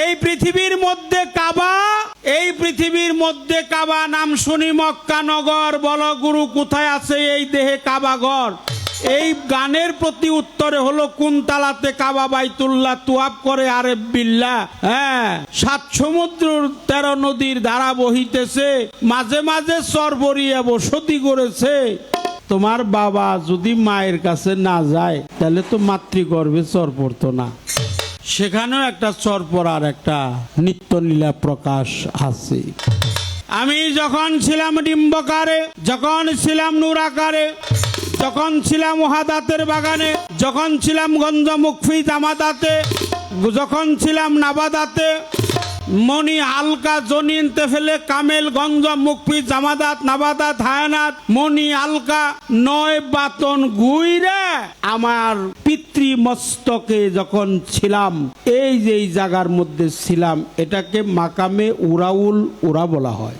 এই পৃথিবীর মধ্যে কাবা, এই পৃথিবীর মধ্যে কাবা নাম শুনি মক্কা নগর। বল গুরু, কোথায় আছে এই দেহে কাবাগর এই গানের প্রতি উত্তরে হলো, কোন তালাতে কাবা বাইতুল্লাহ তুয়াব করে? আরে বিল্লা হ্যাঁ। সাত সমুদ্র তেরো নদীর ধারা বহিতেছে, মাঝে মাঝে সরবরিয়া বসতি করেছে তোমার বাবা যদি মায়ের কাছে না যায়, তাহলে তো মাতৃগর্ভে চর পড়তো না। সেখানেও একটা চর পড়ার একটা নিত্যলীলা প্রকাশ আছে। আমি যখন ছিলাম ডিম্বকারে, যখন ছিলাম নুরাকারে, যখন ছিলাম ওহাদাতের বাগানে, যখন ছিলাম গঞ্জ মুখফি জামাদাতে যখন ছিলাম নাবাদাতে মনি আলকা জনিন তেফেলে কামেল গঞ্জ মুখফি জামাদাত নাবাদাত হায়ানাত। মনি আলকা নয় বাতন গুইরে আমার পিতৃ মস্তকে যখন ছিলাম, এই যে জায়গার মধ্যে ছিলাম, এটাকে মাকামে উরাউল উরা বলা হয়।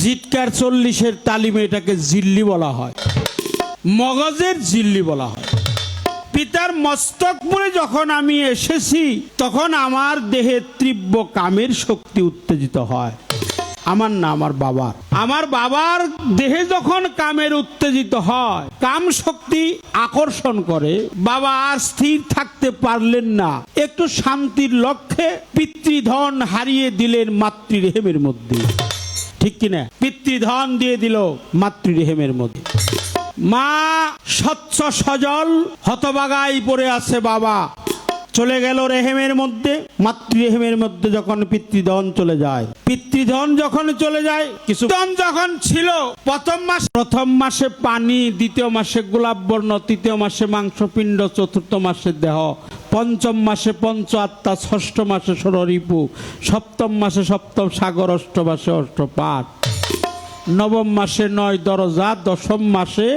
জিটকার চল্লিশের তালিমে এটাকে জিল্লি বলা হয়। মগজের জিল্লি বলা হয়। পিতার মস্তকপুরে যখন আমি এসেছি, তখন আমার দেহে তীব্র কামের শক্তি উত্তেজিত হয়। আমার না, আমার বাবার। আমার বাবার দেহে যখন কামের উত্তেজিত হয়, কাম শক্তি আকর্ষণ করে, বাবা আর স্থির থাকতে পারলেন না। একটু শান্তির লক্ষ্যে পিতৃধন হারিয়ে দিলেন মাতৃরেহেমের মধ্যে। ঠিক কিনা? পিতৃধন দিয়ে দিল মাতৃরেহেমের মধ্যে। মা স্বচ্ছ সজল হতবাগাই পড়ে আছে বাবা। চলে গেল রেহেমের মধ্যে, মাতৃরেহেমের মধ্যে যখন পিতৃধন চলে যায়। পিতৃধন যখন চলে যায় কিছু ধন যখন ছিল, প্রথম মাস প্রথম মাসে পানি, দ্বিতীয় মাসে গোলাপ বর্ণ, তৃতীয় মাসে মাংসপিণ্ড, চতুর্থ মাসে দেহ। পঞ্চম মাসে পঞ্চ আত্মা, ষষ্ঠ মাসে ষড়রিপু সপ্তম মাসে সপ্তম সাগর অষ্ট মাসে অষ্টপাঠ নবম মাসে নয় দরজা, দশম মাসে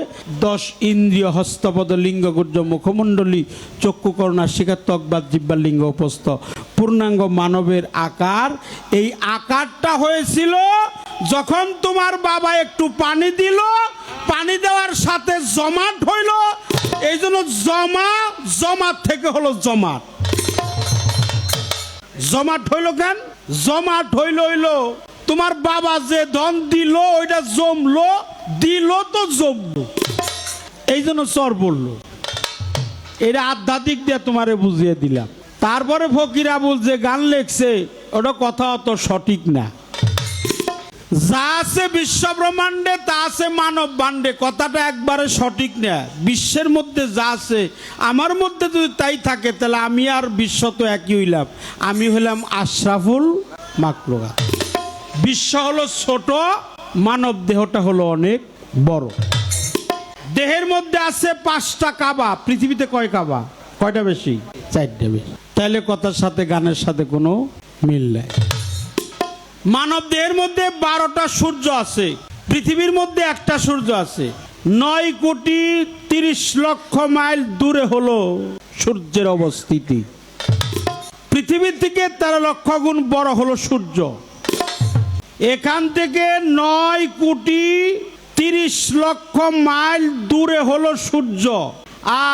দশ ইন্দ্রিয় হস্তপদ, লিঙ্গ মুখমণ্ডলী চক্ষুকর্ণা শিখা বা জিব্বার লিঙ্গ উপস্থ। পূর্ণাঙ্গ মানবের আকার, এই আকারটা হয়েছিল যখন তোমার বাবা একটু পানি দিল, পানি দেওয়ার সাথে জমাট হইল। এই জন্য জমা, জমাট থেকে হলো জমাট। জমাট হইল কেন? জমাট হইল হইল তোমার বাবা যে ধন দিল, ওইটা জমলো, দিল তো জমলো। এই জন্য চর বলল। এটা আধ্যাত্মিক দিয়ে তোমারে বুঝিয়ে দিলাম। তারপরে ফকির আবুল যে গান লেখছে, ওটা কথা অত সঠিক না। যা আছে বিশ্ব ব্রহ্মাণ্ডে তা আছে মানব বান্ডে কথাটা একবারে সঠিক না। বিশ্বের মধ্যে যা আছে, আমার মধ্যে যদি তাই থাকে, তাহলে আমি আর বিশ্ব তো একই হইলাম। আমি হইলাম আশরাফুল মাকলুকা বিশ্ব হলো ছোট মানব দেহটা হলো অনেক বড়। দেহের মধ্যে আছে পাঁচটা কাবা পৃথিবীতে কয় কাবা? কয়টা বেশি? চারটা বেশি। তাহলে কথার সাথে গানের সাথে কোনো মিল নাই। মানব দেহের মধ্যে বারোটা সূর্য আছে পৃথিবীর মধ্যে একটা সূর্য আছে। নয় কোটি তিরিশ লক্ষ মাইল দূরে হলো সূর্যের অবস্থিতি। পৃথিবীর থেকে তেরো লক্ষ গুণ বড় হলো সূর্য। এখান থেকে নয় কোটি তিরিশ লক্ষ মাইল দূরে হলো সূর্য।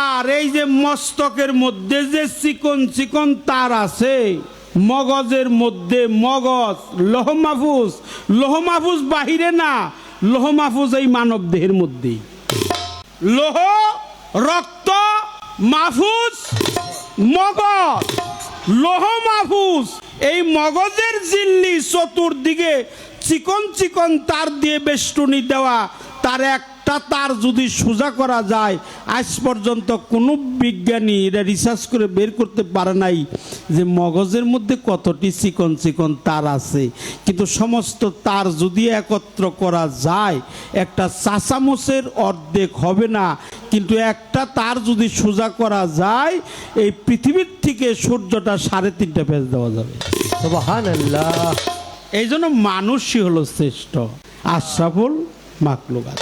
আর এই যে মস্তকের মধ্যে যে চিকন চিকন তার আছে, মগজের মধ্যে মগজ লোহ মাহফুজ বাহিরে না, লোহমাফুজ এই মানব দেহের মধ্যেই। লোহ, রক্ত মাহফুজ মগজ লোহ মাহফুজ এই মগজের জিল্লি চতুর্দিকে চিকন চিকন তার দিয়ে বেষ্টনী দেওয়া তার একটা তার যদি সোজা করা যায় আজ পর্যন্ত কোনো বিজ্ঞানী এটা রিসার্চ করে বের করতে পারে নাই যে মগজের মধ্যে কতটি চিকন চিকন তার আছে। কিন্তু সমস্ত তার যদি একত্র করা যায় একটা চাচামচের অর্ধেক হবে না। কিন্তু একটা তার যদি সোজা করা যায় এই পৃথিবীর থেকে সূর্যটা সাড়ে তিনটা পেজ দেওয়া যাবে। এই জন্য মানুষই হলো শ্রেষ্ঠ। আশরাফুল মাকলুকাত।